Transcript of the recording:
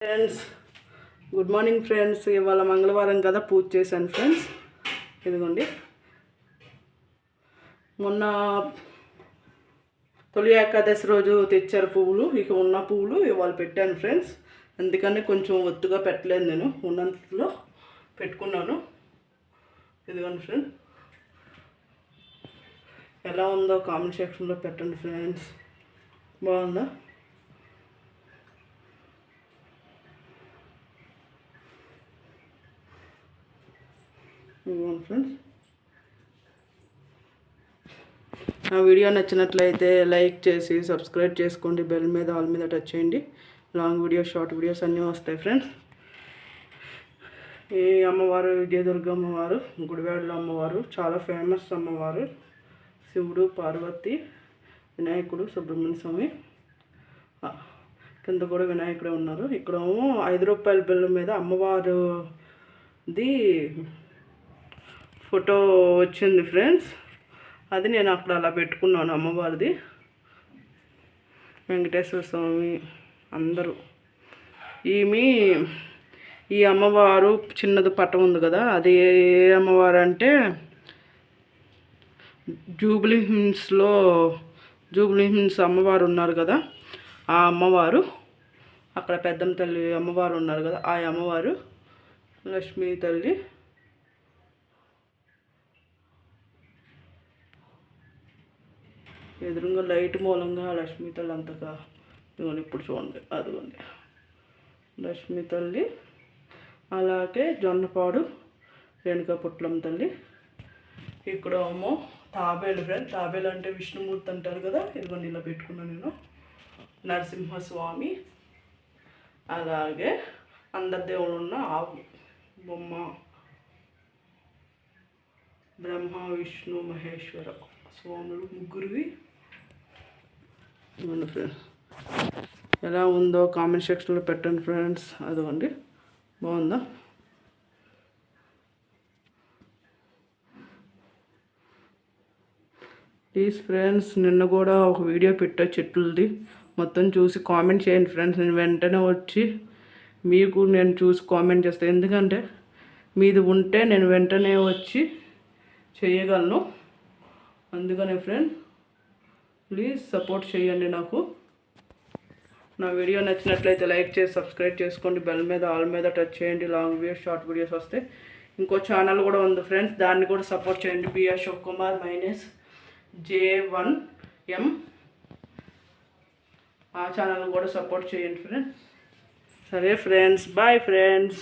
Friends good morning friends ఇవాళ మంగళవారం కదా పూజ చేశాను ఫ్రెండ్స్ ఇదిగోండి. మొన్న తొలి ఏకాదశి రోజు తెచ్చారు పువ్వులు. ఇక ఉన్న పువ్వులు ఇవాళ పెట్టాను ఫ్రెండ్స్ అందుకని కొంచెం ఒత్తుగా పెట్టలేదు నేను. ఉన్నంతలో పెట్టుకున్నాను. ఇదిగోండి ఫ్రెండ్స్ ఎలా ఉందో కామెంట్ సెక్షన్లో పెట్టండి ఫ్రెండ్స్ బాగుందా? ఇదిగోండి ఫ్రెండ్స్ నా వీడియో నచ్చినట్లయితే లైక్ చేసి సబ్స్క్రైబ్ చేసుకోండి. బెల్ మీద ఆల్ మీద టచ్ చేయండి. లాంగ్ వీడియోస్ షార్ట్ వీడియోస్ అన్నీ వస్తాయి ఫ్రెండ్స్ ఈ అమ్మవారు విజయదుర్గ అమ్మవారు గుడివాడల అమ్మవారు చాలా ఫేమస్ అమ్మవారు శివుడు పార్వతి వినాయకుడు సుబ్రహ్మణ్య స్వామి. కింద కూడా వినాయకుడే ఉన్నారు. ఇక్కడ ఐదు రూపాయల బిల్లు మీద అమ్మవారుది ఫోటో వచ్చింది ఫ్రెండ్స్. అది నేను అక్కడ అలా పెట్టుకున్నాను అమ్మవారిది. వెంకటేశ్వర స్వామి అందరూ. ఈమె ఈ అమ్మవారు చిన్నది పట్టం ఉంది కదా అది ఏ అమ్మవారు అంటే జూబ్లీ హిల్స్లో జూబ్లీ హిల్స్ అమ్మవారు ఉన్నారు కదా ఆ అమ్మవారు. అక్కడ పెద్దమ్మ తల్లి అమ్మవారు ఉన్నారు కదా ఆ అమ్మవారు. లక్ష్మీ తల్లి. ఎదురుగా లైట్ మూలంగా లక్ష్మీ తల్లి అంతగా ఇదిగోండి ఇప్పుడు చూడండి అదిగోండి. లక్ష్మీ తల్లి అలాగే జొన్నపాడు రేణుకా పుట్లం తల్లి. ఇక్కడ ఏమో తాబేలు ఫ్రెండ్ తాబేలు అంటే విష్ణుమూర్తి అంటారు కదా ఇదిగోండి ఇలా పెట్టుకున్నాను నేను. నరసింహస్వామి అలాగే అందరి దేవుళ్ళు ఉన్న ఆవు బొమ్మ బ్రహ్మ విష్ణు మహేశ్వర స్వాములు ముగ్గురివి. ఇవ్వండి ఫ్రెండ్స్ ఎలా ఉందో కామెంట్ సెక్షన్లో పెట్టండి ఫ్రెండ్స్ అదిగోండి. బాగుందా? ప్లీజ్ ఫ్రెండ్స్ నిన్న కూడా ఒక వీడియో పెట్టా చెట్లది మొత్తం చూసి కామెంట్ చేయండి ఫ్రెండ్స్ నేను వెంటనే వచ్చి మీకు నేను చూసి కామెంట్ చేస్తాను ఎందుకంటే మీది ఉంటే నేను వెంటనే వచ్చి చేయగలను. అందుకనే ఫ్రెండ్ ప్లీజ్ సపోర్ట్ చేయండి నాకు. నా వీడియో నచ్చినట్లయితే లైక్ చేసి సబ్స్క్రైబ్ చేసుకోండి. బెల్ మీద ఆల్ మీద టచ్ చేయండి. లాంగ్ వీడియోస్ షార్ట్ వీడియోస్ వస్తే. ఇంకో ఛానల్ కూడా ఉంది ఫ్రెండ్స్. దాన్ని కూడా సపోర్ట్ చేయండి. B Ashok Kumar minus J one M. ఆ ఛానల్ కూడా సపోర్ట్ చేయండి ఫ్రెండ్స్. సరే ఫ్రెండ్స్ బాయ్ ఫ్రెండ్స్.